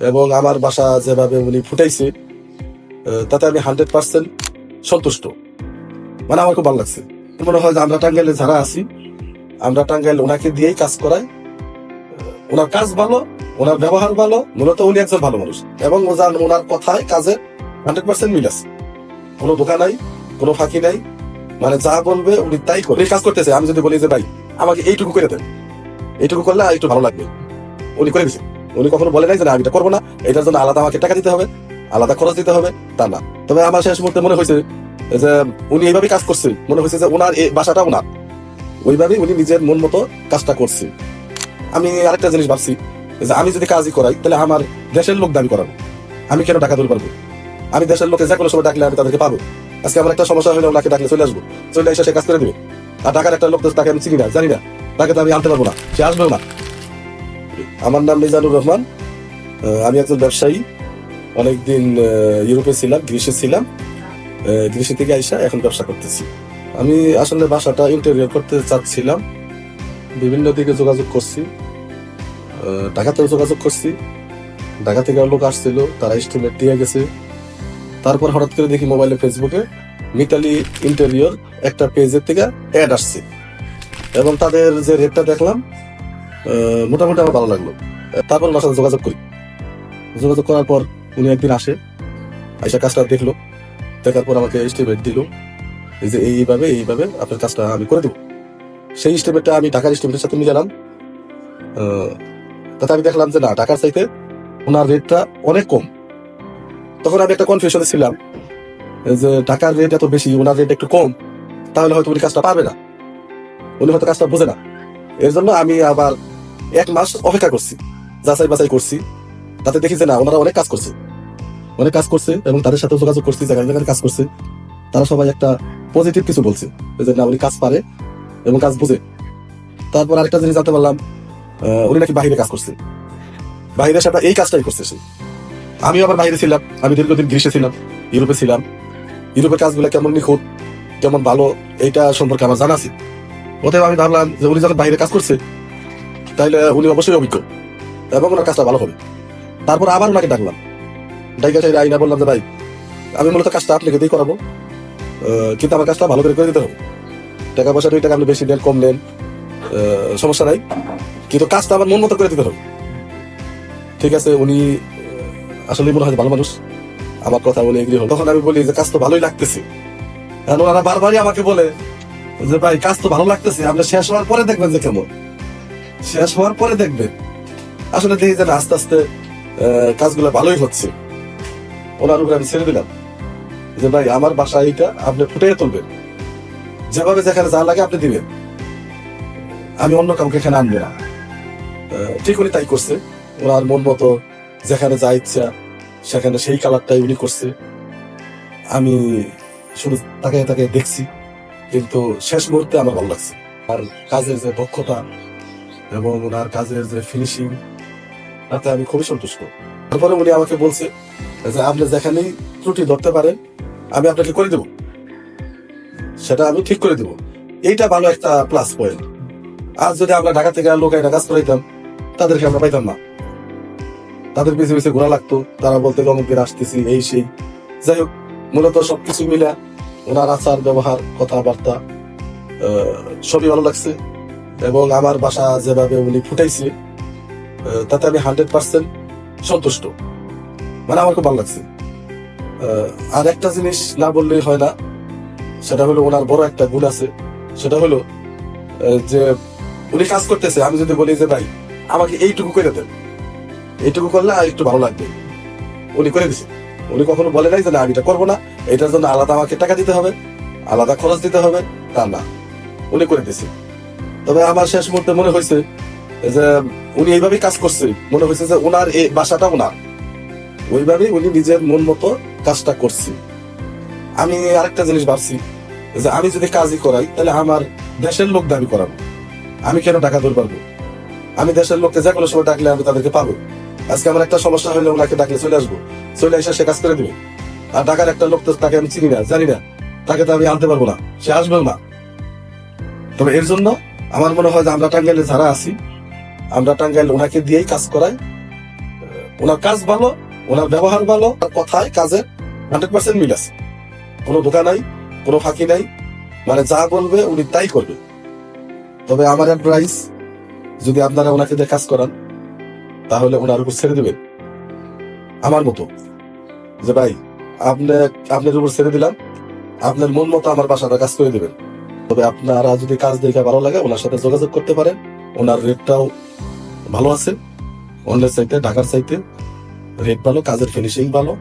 এবং আমার বাসা যেভাবে উনি ফুটাইছে তাতে আমি হান্ড্রেড পার্সেন্ট সন্তুষ্ট। মানে আমার খুব ভালো লাগছে। মনে হয় যে আমরা টাঙ্গাইলে যারা আছি, আমরা টাঙ্গাইল ওনাকে দিয়েই কাজ করাই। ওনার কাজ ভালো, ওনার ব্যবহার ভালো, মূলত উনি একজন ভালো মানুষ। এবং ও ওজান ওনার কথায়, কাজে হান্ড্রেড পার্সেন্ট মিল আছে। কোনো দোকান নাই, কোনো ফাঁকি নাই। মানে যা বলবে উনি তাই করে কাজ করতেছে। আমি যদি বলি যে, ভাই, আমাকে এইটুকু করে দেন। এইটুকু করলে একটু ভালো লাগবে। উনি করে দিছে। উনি কখনো বলে নাই যে, না, আমি এটা করব না। এটার জন্য আলাদা আমাকে টাকা দিতে হবে, আলাদা খরচ দিতে হবে। তা না। তবে আমার শেষ মুহূর্তে মনে হয়েছে যে, উনি এইভাবে কাজ করছে। মনে হয়েছে যে ওনার এই বাসাটা ওনার ওইভাবেই উনি নিজের মন মতো কাজটা করছে। আমি আরেকটা জিনিস ভাবছি, যে আমি যদি কাজই করাই, তাহলে আমার দেশের লোক দাবি করাবো। আমি কেন টাকা তুলতে পারব? আমি দেশের লোকে যে কোনো সময় ডাকলে আমি তাদেরকে পাবো। আজকে আমার একটা সমস্যা হলে, ওনাকে ডাকলে চলে আসব। চলে এসে সে কাজ করে দিবে। আর টাকার একটা লোক তো তাকে আমি চিনি না, জানি না। তাকে তো আমি আনতে পারব না। সে আসবেও না। আমার নাম মিজানুর রহমান। আমি একজন ব্যবসায়ী। অনেকদিন ইউরোপে ছিলাম, গ্রিসে ছিলাম। গ্রিসে থেকে আইসা এখন ব্যবসা করতেছি। আমি আসলে বাসাটা ইন্টেরিয়র করতে চাচ্ছিলাম। বিভিন্ন দিকে যোগাযোগ করছি। ঢাকাতেও যোগাযোগ করছি। ঢাকা থেকে লোক আসছিল, তারা এস্টিমেট দিয়ে গেছে। তারপর হঠাৎ করে দেখি মোবাইলে ফেসবুকে মিতালি ইন্টেরিয়র একটা পেজের থেকে অ্যাড আসছে। এবং তাদের যে রেটটা দেখলাম মোটামুটি আমার ভালো লাগল। তারপর ওনার সাথে যোগাযোগ করি। যোগাযোগ করার পর উনি একদিন আসে, আইসা কাজটা দেখল, দেখার পর আমাকে এস্টিমেট দিল এই যে এইভাবে এইভাবে আপনার কাজটা আমি করে দেবো। সেই এস্টিমেটটা আমি টাকার এস্টিমেটের সাথে মিলালাম। তাতে আমি দেখলাম যে না টাকার চাইতে ওনার রেটটা অনেক কম। তখন আমি একটা কনফিউশনে ছিলাম যে টাকার রেট এত বেশি, ওনার রেট একটু কম, তাহলে হয়তো উনি কাজটা পারবে না। উনি হয়তো কাজটা বোঝে না। এর জন্য আমি আবার এক মাস অপেক্ষা করছি, যাচাই বাছাই করছি। তাতে দেখি যে না, ওনারা অনেক কাজ করছে। অনেক কাজ করছে এবং তাদের সাথে যোগাযোগ করছি, জায়গায় জায়গায় কাজ করছে। তারা সবাই একটা পজিটিভ কিছু বলছে, যে না, উনি কাজ পারে এবং কাজ বুঝে। তারপর আরেকটা জিনিস জানতে পারলাম উনি নাকি বাহিরে কাজ করছে। বাহিরের সাথে এই কাজটাই করছে সে। আমিও আবার বাইরে ছিলাম, আমি দীর্ঘদিন গ্রীষ্মে ছিলাম, ইউরোপে ছিলাম। ইউরোপের কাজগুলো কেমন নিখুঁত, কেমন ভালো, এইটা সম্পর্কে আমার জানা আছে। অতএব আমি ভাবলাম যে উনি যখন বাইরে কাজ করছে তাইলে উনি অবশ্যই অভিজ্ঞ। এবং ওনার কাজটা ভালো হবে। তারপর আবার ওনাকে ডাকলাম। ডাইকা চাই আইনা বললাম যে, ভাই, আমি মূলত কাজটা আপনাকে দিয়ে করাবো। কিন্তু আমার কাজটা ভালো করে করে দিতে হবে। টাকা পয়সা দুই টাকা আপনি বেশি নেন কম নেন সমস্যা নাই। কিন্তু কাজটা আমার মন মতো করে দিতে হবে। ঠিক আছে, উনি আসলে মনে হয় ভালো মানুষ। আমার কথা বলে এগ্রি হল। তখন আমি বলি যে, কাজ তো ভালোই লাগতেছে। কারণ ওনারা বারবারই আমাকে বলে যে, ভাই, কাজ তো ভালো লাগতেছে। আপনি শেষ হওয়ার পরে দেখবেন যে কেমন। শেষ হওয়ার পরে দেখবেন আসলে দেখি যে না, আস্তে আস্তে কাজগুলো ভালোই হচ্ছে। ওনার উপরে আমি ছেড়ে দিলাম। যে ভাই আমার বাসা এইটা আপনি ফুটিয়ে তুলবেন। যেভাবে যেখানে যা লাগে আপনি দিবেন। আমি অন্য কাউকে এখানে আনব না। ঠিক উনি তাই করছে। ওনার মন মতো যেখানে যা ইচ্ছা সেখানে সেই কালারটাই উনি করছে। আমি শুধু তাকে তাকে দেখছি কিন্তু শেষ মুহূর্তে আমার ভালো লাগছে। আর কাজের যে দক্ষতা এবং ওনার কাজের যে ফিনিশিং তাতে আমি খুবই সন্তুষ্ট। তারপরে উনি আমাকে বলছে যে, আপনি যেখানেই ত্রুটি ধরতে পারেন, আমি আপনাকে করে দেব। সেটা আমি ঠিক করে দেব। এইটা ভালো একটা প্লাস পয়েন্ট আর যদি আমরা ঢাকা থেকে লোক এটা কাজ করাইতাম, তাদেরকে আমরা পাইতাম না। তাদের পিছিয়ে পিছিয়ে ঘোরা লাগতো। তারা বলতে অমুক দিন আসতেছি, এই সেই। যাই হোক, মূলত সবকিছু মিলে ওনার আচার, ব্যবহার, কথাবার্তা সবই ভালো লাগছে। এবং আমার বাসা যেভাবে উনি ফুটাইছে তাতে আমি হান্ড্রেড পার্সেন্ট সন্তুষ্ট। মানে আমার খুব ভালো লাগছে। আর একটা জিনিস না বললেই হয় না, সেটা হলো ওনার বড় একটা গুণ আছে। সেটা হলো যে উনি কাজ করতেছে, আমি যদি বলি যে, ভাই, আমাকে এইটুকু করে দেন। এইটুকু করলে আর একটু ভালো লাগবে। উনি করে দিছে। উনি কখনো বলে নাই যে, না, আমি এটা করব না। এটার জন্য আলাদা আমাকে টাকা দিতে হবে, আলাদা খরচ দিতে হবে। তা না। উনি করে দিছে। তবে আমার শেষ মুহূর্তে মনে হয়েছে যে উনি এইভাবেই কাজ করছে। মনে হয়েছে যে ওনার এই বাসাটা ওনার ওইভাবেই উনি নিজের মন মতো কাজটা করছে। আমি আরেকটা জিনিস ভাবছি যে আমি যদি কাজই করাই, তাহলে আমার দেশের লোক দাবি করাবো। আমি কেন টাকা ধরে পারব আমি দেশের লোককে যে কোনো সময় ডাকলে আমি তাদেরকে পাবো। আজকে আমার একটা সমস্যা হলে ওনাকে ডাকলে চলে আসব। চলে এসে সে কাজ করে দিবে। আর ঢাকার একটা লোক তো তাকে আমি চিনি না, জানি না। তাকে তো আমি আনতে পারব না। সে আসবেও না। তবে এর জন্য আমার মনে হয় যে আমরা টাঙ্গাইলে যারা আছি, আমরা টাঙ্গাইল ওনাকে দিয়েই কাজ করাই। ওনার কাজ ভালো, ওনার ব্যবহার ভালো কথায় কাজে হান্ড্রেড পার্সেন্ট মিল আছে। কোনো ধোকা নাই, কোনো ফাঁকি নাই মানে যা বলবে উনি তাই করবে। তবে আমার অ্যাডভাইস যদি আপনারা ওনাকে দিয়ে কাজ করান, তাহলে ওনার উপর ছেড়ে দেবেন। আমার মতো। যে ভাই, আপনি, আপনার উপর ছেড়ে দিলাম, আপনার মন মতো আমার বাসাটা কাজ করে দেবেন। তবে আপনারা যদি কাজ দেখে ভালো লাগে, ওনার সাথে যোগাযোগ করতে পারেন। ওনার রেটটাও ভালো আছে। অন্যের চাইতে ঢাকার চাইতে রেট ভালো, কাজের ফিনিশিং ভালো।